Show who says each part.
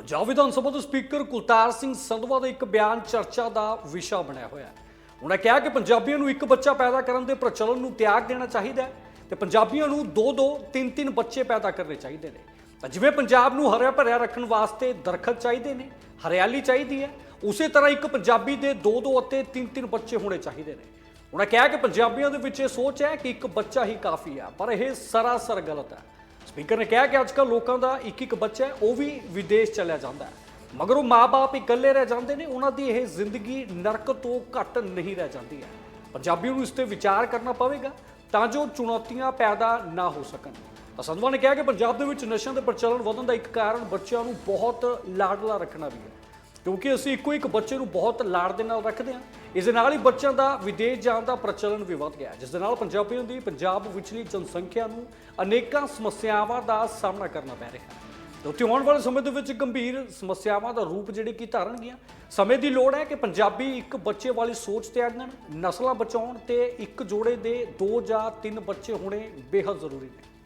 Speaker 1: ਪੰਜਾਬ ਵਿਧਾਨ ਸਭਾ ਦੇ ਸਪੀਕਰ ਕੁਲਤਾਰ ਸਿੰਘ ਸੰਧਵਾ ਦਾ ਇੱਕ ਬਿਆਨ ਚਰਚਾ ਦਾ ਵਿਸ਼ਾ ਬਣਿਆ ਹੋਇਆ ਹੈ। ਉਹਨਾਂ ਕਿਹਾ ਕਿ ਪੰਜਾਬੀਆਂ ਨੂੰ ਇੱਕ ਬੱਚਾ ਪੈਦਾ ਕਰਨ ਦੇ ਪ੍ਰਚਲਨ ਨੂੰ ਤਿਆਗ ਦੇਣਾ ਚਾਹੀਦਾ ਹੈ ਤੇ ਪੰਜਾਬੀਆਂ ਨੂੰ ਦੋ ਦੋ ਤਿੰਨ ਤਿੰਨ ਬੱਚੇ ਪੈਦਾ ਕਰਨੇ ਚਾਹੀਦੇ ਨੇ। ਤਾਂ ਜਿਵੇਂ ਪੰਜਾਬ ਨੂੰ ਹਰਿਆ ਭਰਿਆ ਰੱਖਣ ਵਾਸਤੇ ਦਰਖਤ ਚਾਹੀਦੇ ਨੇ, ਹਰਿਆਲੀ ਚਾਹੀਦੀ ਹੈ, ਉਸੇ ਤਰ੍ਹਾਂ ਇੱਕ ਪੰਜਾਬੀ ਦੇ ਦੋ ਦੋ ਅਤੇ ਤਿੰਨ ਤਿੰਨ ਬੱਚੇ ਹੋਣੇ ਚਾਹੀਦੇ ਨੇ। ਉਹਨਾਂ ਕਿਹਾ ਕਿ ਪੰਜਾਬੀਆਂ ਦੇ ਵਿੱਚ ਇਹ ਸੋਚ ਹੈ ਕਿ ਇੱਕ ਬੱਚਾ ਹੀ ਕਾਫੀ ਹੈ, ਪਰ ਇਹ ਸਰਾਸਰ ਗਲਤ ਹੈ। ਸਪੀਕਰ ਨੇ ਕਿਹਾ ਕਿ ਅੱਜਕੱਲ ਲੋਕਾਂ ਦਾ ਇੱਕ ਇੱਕ ਬੱਚਾ ਹੈ, ਉਹ ਵੀ ਵਿਦੇਸ਼ ਚਲਿਆ ਜਾਂਦਾ ਹੈ। ਮਗਰ ਉਹ ਮਾਪੇ ਇਕੱਲੇ ਰਹਿ ਜਾਂਦੇ ਨੇ, ਉਹਨਾਂ ਦੀ ਇਹ ਜ਼ਿੰਦਗੀ ਨਰਕ ਤੋਂ ਘੱਟ ਨਹੀਂ ਰਹਿ ਜਾਂਦੀ ਹੈ। ਪੰਜਾਬੀ ਨੂੰ ਇਸ ਤੇ ਵਿਚਾਰ ਕਰਨਾ ਪਵੇਗਾ ਤਾਂ ਜੋ ਚੁਣੌਤੀਆਂ ਪੈਦਾ ਨਾ ਹੋ ਸਕਣ। ਤਾਂ ਨੇ ਕਿਹਾ ਕਿ ਪੰਜਾਬ ਦੇ ਵਿੱਚ ਨਸ਼ਿਆਂ ਦੇ ਪ੍ਰਚਲਨ ਵਧਣ ਦਾ ਇੱਕ ਕਾਰਨ ਬੱਚਿਆਂ ਨੂੰ ਬਹੁਤ ਲਾਡਲਾ ਰੱਖਣਾ ਵੀ ਹੈ। ਕਿਉਂਕਿ ਅਸੀਂ ਇੱਕੋ ਇੱਕ ਬੱਚੇ ਨੂੰ ਬਹੁਤ ਲਾੜ ਦੇ ਨਾਲ ਰੱਖਦੇ ਹਾਂ। ਇਸ ਦੇ ਨਾਲ ਹੀ ਬੱਚਿਆਂ ਦਾ ਵਿਦੇਸ਼ ਜਾਣ ਦਾ ਪ੍ਰਚਲਨ ਵੀ ਵੱਧ ਗਿਆ। ਜਿਸ ਦੇ ਨਾਲ ਪੰਜਾਬੀਆਂ ਦੀ ਪੰਜਾਬ ਵਿਚਲੀ ਜਨਸੰਖਿਆ ਨੂੰ ਅਨੇਕਾਂ ਸਮੱਸਿਆਵਾਂ ਦਾ ਸਾਹਮਣਾ ਕਰਨਾ ਪੈ ਰਿਹਾ ਹੈ। ਉੱਥੇ ਆਉਣ ਵਾਲੇ ਸਮੇਂ ਦੇ ਵਿੱਚ ਗੰਭੀਰ ਸਮੱਸਿਆਵਾਂ ਦਾ ਰੂਪ ਜਿਹੜੇ ਕੀ ਧਾਰਨਗੀਆਂ ਸਮੇਂ ਦੀ ਲੋੜ ਹੈ ਕਿ ਪੰਜਾਬੀ ਇੱਕ ਬੱਚੇ ਵਾਲੀ ਸੋਚ ਤਿਆਗਣ ਨਸਲਾਂ ਬਚਾਉਣ ਤੇ ਇੱਕ ਜੋੜੇ ਦੇ ਦੋ ਜਾਂ ਤਿੰਨ ਬੱਚੇ ਹੋਣੇ ਬੇਹੱਦ ਜ਼ਰੂਰੀ ਨੇ।